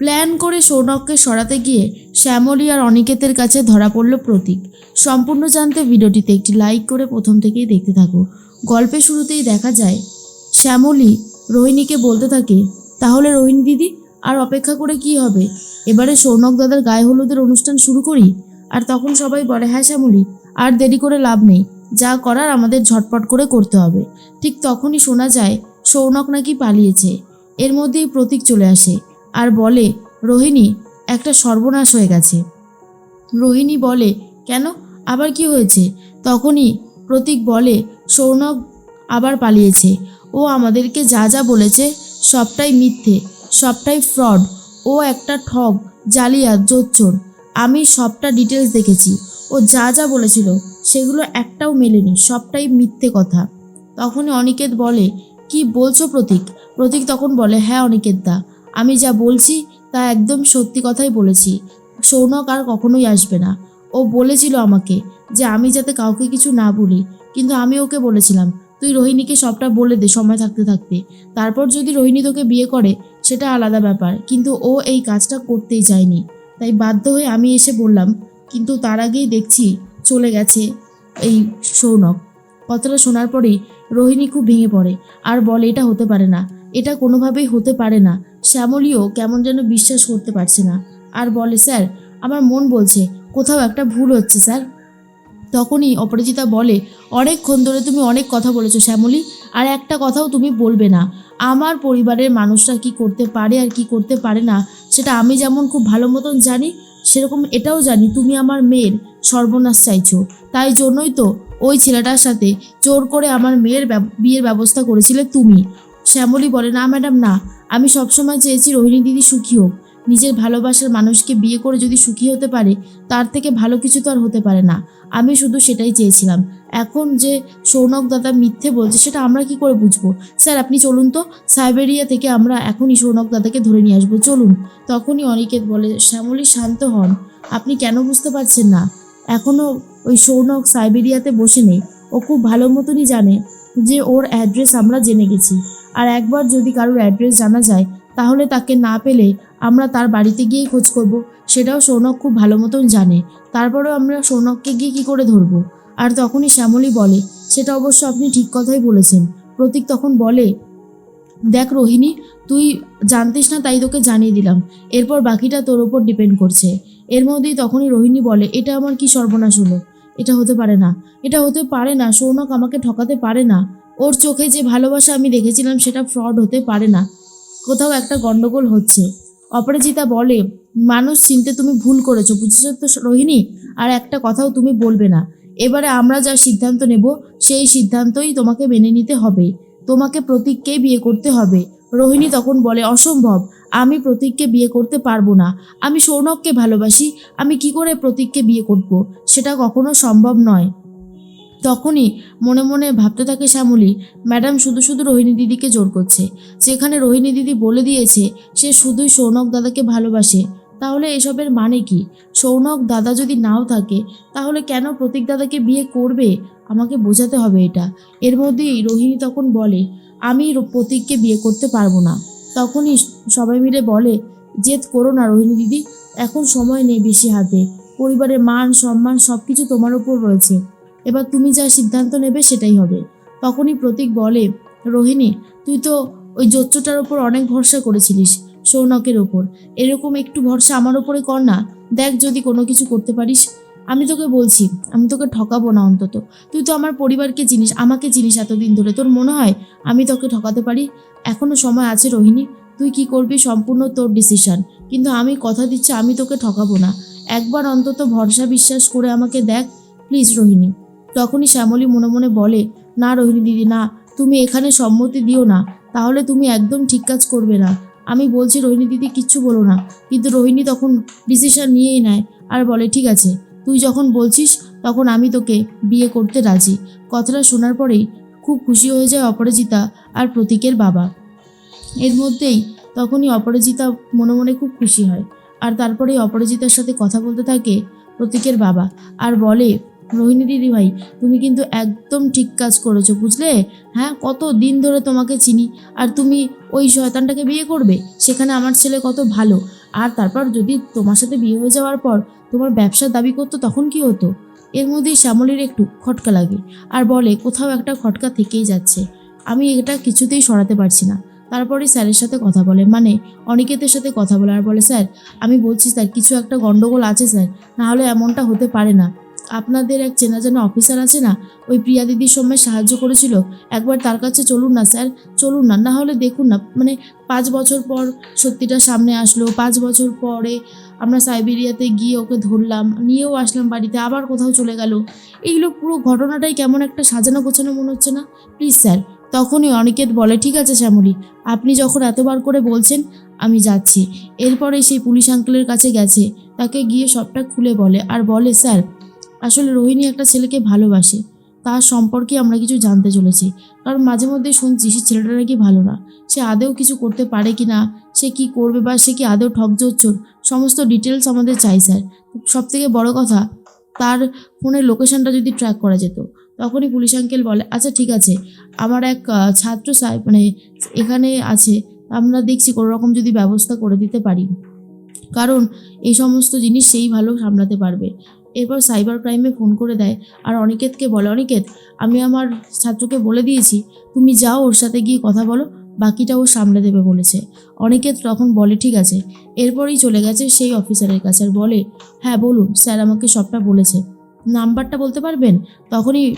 Plan করে সৌনককে সরাতে গিয়ে শ্যামলী আর অনিকেতের কাছে ধরা পড়ল প্রতীক। সম্পূর্ণ জানতে ভিডিওটিতে একটি লাইক করে প্রথম থেকেই দেখতে থাকো। গল্পের শুরুতেই দেখা যায়, শ্যামলী রোহিণীকে বলতে থাকে, তাহলে রোহিণী দিদি, আর অপেক্ষা করে কি হবে? এবারে সৌনক দাদার গায়ে হলুদের অনুষ্ঠান শুরু করি। আর তখন সবাই বলে হ্যাঁ শ্যামলী, আর দেরি করে লাভ নেই। যা করার আমাদের ঝটপট করে করতে হবে। ঠিক তখনই শোনা যায়, সৌনক নাকি পালিয়েছে। এর মধ্যেই প্রতীক চলে আসে। আর বলে, রোহিণী, একটা সর্বনাশ হয়ে গেছে। রোহিণী বলে, কেন? আবার কি হয়েছে? তখনই প্রতীক বলে, সৌনক আবার পালিয়েছে। ও আমাদেরকে যা যা বলেছে, সবটাই মিথ্যে, সবটাই ফ্রড। ও একটা ঠগ, জালিয়াত, জোচ্চোর। আমি সবটা ডিটেলস দেখেছি। ও যা যা বলেছিল, সেগুলো একটাও মেলেনি, সবটাই মিথ্যে কথা। তখনই অনিকেত বলে, কি বলছো প্রতীক? প্রতীক তখন বলে হ্যাঁ অনিকেত দা আমি যা বলছি তা একদম সত্যি কথাই বলেছি। সৌনক আর কখনোই আসবে না। ও বলেছিল আমাকে যে আমি যাতে কাউকে কিছু না বলি, কিন্তু আমি ওকে বলেছিলাম, তুই রোহিণীকে সবটা বলে দে সময় থাকতে থাকতে। তারপর যদি রোহিণী তোকে বিয়ে করে, সেটা আলাদা ব্যাপার, কিন্তু ও এই কাজটা করতেই চায়নি। তাই বাধ্য হয়ে আমি এসে বললাম, কিন্তু তার আগেই দেখছি চলে গেছে এই সৌনক। কথাটা শোনার পরেই রোহিণী খুব ভেঙে পড়ে। আর বলে, এটা হতে পারে না। এটা কোনোভাবেই হতে পারে না। শ্যামলীও কেমন যেন বিশ্বাস করতে পারছে না। আর বলে, স্যার, আমার মন বলছে, কোথাও একটা ভুল হচ্ছে, স্যার। তখনই অপরাজিতা বলে, অনেকক্ষণ ধরে তুমি অনেক কথা বলেছ, শ্যামলী, আর একটা কথাও তুমি বলবে না। আমার পরিবারের মানুষরা কি করতে পারে আর কি করতে পারে না, সেটা আমি যেমন খুব ভালো মতন জানি, সেরকম এটাও জানি, তুমি আমার মেয়ের সর্বনাশ চাইছো। তাই জন্যই তো ওই ছেলেটার সাথে জোর করে আমার মেয়ের বিয়ের ব্যবস্থা করেছিলে তুমি। শ্যামলী বলে, না, ম্যাডাম, না। আমি সবসময় চেয়েছি রোহিণী দিদি সুখী হোক। নিজের ভালোবাসার মানুষকে বিয়ে করে যদি সুখী হতে পারে, তার থেকে ভালো কিছু তো আর হতে পারে না। আমি শুধু সেটাই চেয়েছিলাম। এখন যে সৌনক দাদা মিথ্যে বলছে, সেটা আমরা কি করে বুঝব? স্যার, আপনি চলুন তো। সাইবেরিয়া থেকে আমরা এখনই সৌনক দাদাকে ধরে নিয়ে আসব। চলুন। তখনই অনিকেত বলে, শ্যামলী, শান্ত হন। আপনি কেন বুঝতে পারছেন না? এখনও ওই সৌনক সাইবেরিয়াতে বসে নেই। ও খুব ভালো মতনই জানে যে ওর অ্যাড্রেস আমরা জেনে গেছি। আর একবার যদি কারোর অ্যাড্রেস জানা যায়, তাহলে তাকে না পেলে আমরা তার বাড়িতে গিয়েই খোঁজ করব। সেটাও সৌনক খুব ভালো মতন জানে। তারপরেও আমরা সৌনককে গিয়ে কী করে ধরবো? আর তখনই শ্যামলী বলে, সেটা অবশ্য আপনি ঠিক কথাই বলেছেন। প্রতীক তখন বলে, দেখ রোহিণী, তুই জানতিস না তাই তোকে জানিয়ে দিলাম। এরপর বাকিটা তোর ওপর ডিপেন্ড করছে। এর মধ্যেই তখনই রোহিণী বলে, এটা আমার কি সর্বনাশ হলো? এটা হতে পারে না। এটা হতে পারে না, সৌনক আমাকে ঠকাতে পারে না। ওর চোখে যে ভালোবাসা আমি দেখেছিলাম, সেটা ফ্রড হতে পারে না। কোথাও একটা গন্ডগোল হচ্ছে। অপরাজিতা বলে, মানুষ চিনতে তুমি ভুল করেছ, বুঝেছ তো রোহিণী? আর একটা কথাও তুমি বলবে না। এবারে আমরা যা সিদ্ধান্ত নেব, সেই সিদ্ধান্তই তোমাকে মেনে নিতে হবে। তোমাকে প্রতীককেই বিয়ে করতে হবে। রোহিণী তখন বলে, অসম্ভব, আমি প্রতীককে বিয়ে করতে পারব না। আমি সৌনককে ভালোবাসি, আমি কি করে প্রতীককে বিয়ে করব? সেটা কখনো সম্ভব নয়। তখনই মনে মনে ভাবতে থাকে শ্যামলী, ম্যাডাম শুধু শুধু রোহিণী দিদিকে জোর করছে। যেখানে রোহিণী দিদি বলে দিয়েছে, সে শুধুই সৌনক দাদাকে ভালোবাসে। তাহলে এসবের মানে কি? সৌনক দাদা যদি নাও থাকে, তাহলে কেন প্রতীক দাদাকে বিয়ে করবে? আমাকে বোঝাতে হবে এটা। এর মধ্যেই রোহিণী তখন বলে, আমি প্রতীককে বিয়ে করতে পারব না। তখনই সবাই মিলে বলে, জেদ করো না রোহিণী দিদি, এখন সময় নেই বেশি হাতে। পরিবারের মান, সম্মান সব কিছু তোমার উপর রয়েছে। এবার তুমি যা সিদ্ধান্ত নেবে সেটাই হবে। তখনই প্রতীক বলে, রোহিণী, তুই তো ওই জোচ্চটার ওপর অনেক ভরসা করেছিলিস সৌনকের ওপর এরকম একটু ভরসা আমার ওপরে কর না। দেখ যদি কোনো কিছু করতে পারিস। আমি তোকে বলছি, আমি তোকে ঠকাবো না অন্তত। তুই তো আমার পরিবারকে চিনিস আমাকে চিনিস এতদিন ধরে। তোর মনে হয় আমি তোকে ঠকাতে পারি? এখনও সময় আছে রোহিণী। তুই কি করবি সম্পূর্ণ তোর ডিসিশন। কিন্তু আমি কথা দিচ্ছি, আমি তোকে ঠকাবো না। একবার অন্তত ভরসা বিশ্বাস করে আমাকে দেখ, প্লিজ রোহিণী। তখনই শ্যামলী মনে মনে বলে, না রোহিণী দিদি, না, তুমি এখানে সম্মতি দিও না, তাহলে তুমি একদম ঠিক কাজ করবে না। আমি বলছি রোহিণী দিদি কিচ্ছু বলো না, কিন্তু রোহিণী তখন ডিসিশন নিয়েই নেয় আর বলে, ঠিক আছে, তুই যখন বলছিস তখন আমি তোকে বিয়ে করতে রাজি। কথাটা শোনার পরেই খুব খুশি হয়ে যায় অপরাজিতা আর প্রতীকের বাবা। এর মধ্যেই তখনই অপরাজিতা মনে মনে খুব খুশি হয়। আর তারপরেই অপরাজিতার সাথে কথা বলতে থাকে প্রতীকের বাবা। আর বলে রোহিণী দিদি ভাই, তুমি কিন্তু একদম ঠিক কাজ করেছ, বুঝলে? হ্যাঁ কত দিন ধরে তোমাকে চিনি, আর তুমি ওই শয়তানটাকে বিয়ে করবে, সেখানে আমার ছেলে কত ভালো। আর তারপর যদি তোমার সাথে বিয়ে হয়ে যাওয়ার পর তোমার ব্যবসার দাবি করতো, তখন কি হতো? এর মধ্যেই শ্যামলীর একটু খটকা লাগে, আর বলে, কোথাও একটা খটকা থেকেই যাচ্ছে, আমি এটা কিছুতেই সরাতে পারছি না। তারপরে স্যারের সাথে কথা বলে মানে অনিকেতের সাথে কথা বলে, আর বলে, স্যার, আমি বলছি, স্যার, কিছু একটা গন্ডগোল আছে, স্যার, না হলে এমনটা হতে পারে না। আপনাদের এক চেনা জানা অফিসার আছে না? ওই প্রিয়া দিদির সময় সাহায্য করেছিল। একবার তার কাছে চলুন না, স্যার। চলুন না না হলে দেখুন না। মানে পাঁচ বছর পর সত্যিটা সামনে আসলো। পাঁচ বছর পরে আমরা সাইবেরিয়াতে গিয়ে ওকে ধরলাম, নিয়েও আসলাম বাড়িতে, আবার কোথাও চলে গেল। এইগুলো পুরো ঘটনাটাই কেমন একটা সাজানো গোছানো মনে হচ্ছে না? প্লিজ, স্যার, তখনই অনিকেত বলে, ঠিক আছে, শ্যামলী, আপনি যখন এতবার করে বলছেন, আমি যাচ্ছি। এরপরে সেই পুলিশ আঙ্কেলের কাছে গেছে। তাকে গিয়ে সবটা খুলে বলে। আর বলে, স্যার আসলে রোহিণী একটা ছেলেকে ভালোবাসে। তার সম্পর্কে আমরা কিছু জানতে চলেছি। কারণ মাঝে মধ্যে শুনছি সে ছেলেটা নাকি ভালো না। সে আদেও কিছু করতে পারে কি না সে কি করবে বা সে কি আদেও ঠকজোচ্চোর সমস্ত ডিটেলস আমাদের চাই, স্যার। সব থেকে বড় কথা, তার ফোনের লোকেশনটা যদি ট্র্যাক করা যেত, তখনই পুলিশ আঙ্কেল বলে আচ্ছা ঠিক আছে। আমার এক ছাত্র সাহেব মানে এখানে আছে। আমরা দেখছি কোনো রকম যদি ব্যবস্থা করে দিতে পারি। কারণ এই সমস্ত জিনিস সেই ভালো সামলাতে পারবে। এরপর সাইবার ক্রাইমে ফোন করে দেয়। আর অনিকেতকে বলে, অনিকেত, আমি আমার ছাত্রকে বলে দিয়েছি, তুমি যাও ওর সাথে গিয়ে কথা বলো, বাকিটা ও সামলে দেবে, বলেছে। অনিকেত তখন বলে, ঠিক আছে। এরপরেই চলে গেছে সেই অফিসারের কাছে আর বলে হ্যাঁ বলুন, স্যার আমাকে সবটা বলেছে। নাম্বারটা বলতে পারবেন? তখনই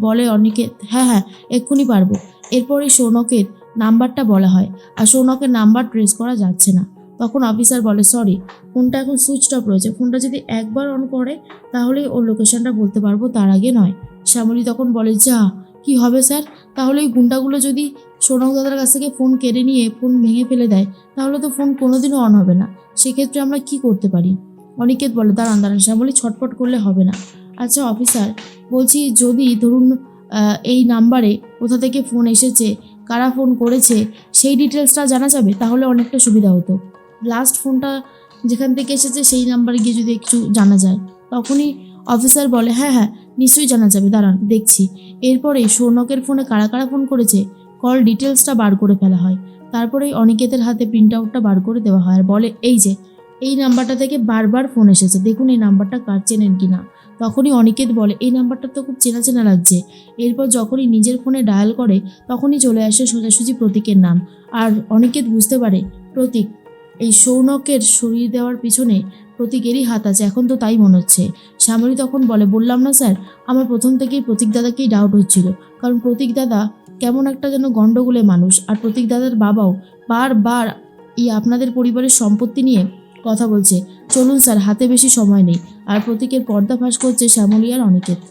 বলে অনিকেত হ্যাঁ হ্যাঁ এক্ষুনি পারব। এরপরে সৌনকের নাম্বারটা বলা হয়। আর সৌনকের নাম্বার ট্রেস করা যাচ্ছে না। তখন অফিসার বলে, সরি, ফোনটা এখন সুইচ অফ রয়েছে। ফোনটা যদি একবার অন করে, তাহলে ওর লোকেশনটা বলতে পারব, তার আগে নয়। শ্যামলী তখন বলে, যা, কি হবে স্যার? তাহলে ওই গুন্ডাগুলো যদি সোনক দাদার কাছ থেকে ফোন কেড়ে নিয়ে ফোন ভেঙে ফেলে দেয়, তাহলে তো ফোন কোনোদিনও অন হবে না। সেক্ষেত্রে আমরা কি করতে পারি? অনিকেত বলে, দাঁড়ান দাঁড়ান শ্যামলী ছটপট করলে হবে না। আচ্ছা অফিসার, বলছি যদি ধরুন এই নাম্বারে কোথা থেকে ফোন এসেছে, কারা ফোন করেছে, সেই ডিটেলসটা জানা যাবে, তাহলে অনেকটা সুবিধা হতো। লাস্ট ফোনটা যেখান থেকে এসেছে সেই নাম্বারে গিয়ে যদি একটু জানা যায়, তখনই অফিসার বলে হ্যাঁ হ্যাঁ নিশ্চয়ই জানা যাবে, দাঁড়ান, দেখছি। এরপরে সৌনকের ফোনে কারা কারা ফোন করেছে কল ডিটেলসটা বার করে ফেলা হয়। তারপরেই অনিকেতের হাতে প্রিন্ট আউটটা বার করে দেওয়া হয়। আর বলে, এই যে, এই নাম্বারটা থেকে বারবার ফোন এসেছে, দেখুন এই নাম্বারটা কার চেনেন কি না তখনই অনিকেত বলে, এই নাম্বারটা তো খুব চেনা চেনা লাগছে। এরপর যখনই নিজের ফোনে ডায়াল করে, তখনই চলে আসে সোজাসুজি প্রতীকের নাম। আর অনিকেত বুঝতে পারে, প্রতীক এই সৌনকের সরিয়ে দেওয়ার পিছনে প্রতীকেরই হাত আছে, এখন তো তাই মনে হচ্ছে। শ্যামলী তখন বলে, বললাম না স্যার, আমার প্রথম থেকেই প্রতীক দাদাকেই ডাউট হচ্ছিল, কারণ প্রতীক দাদা কেমন একটা যেন গণ্ডগোলে মানুষ, আর প্রতীক দাদার বাবাও বারবার এই আপনাদের পরিবারের সম্পত্তি নিয়ে কথা বলছে। চলুন স্যার, হাতে বেশি সময় নেই। আর প্রতীকের পর্দা ফাঁস করছে শ্যামলী আর অনিকেত।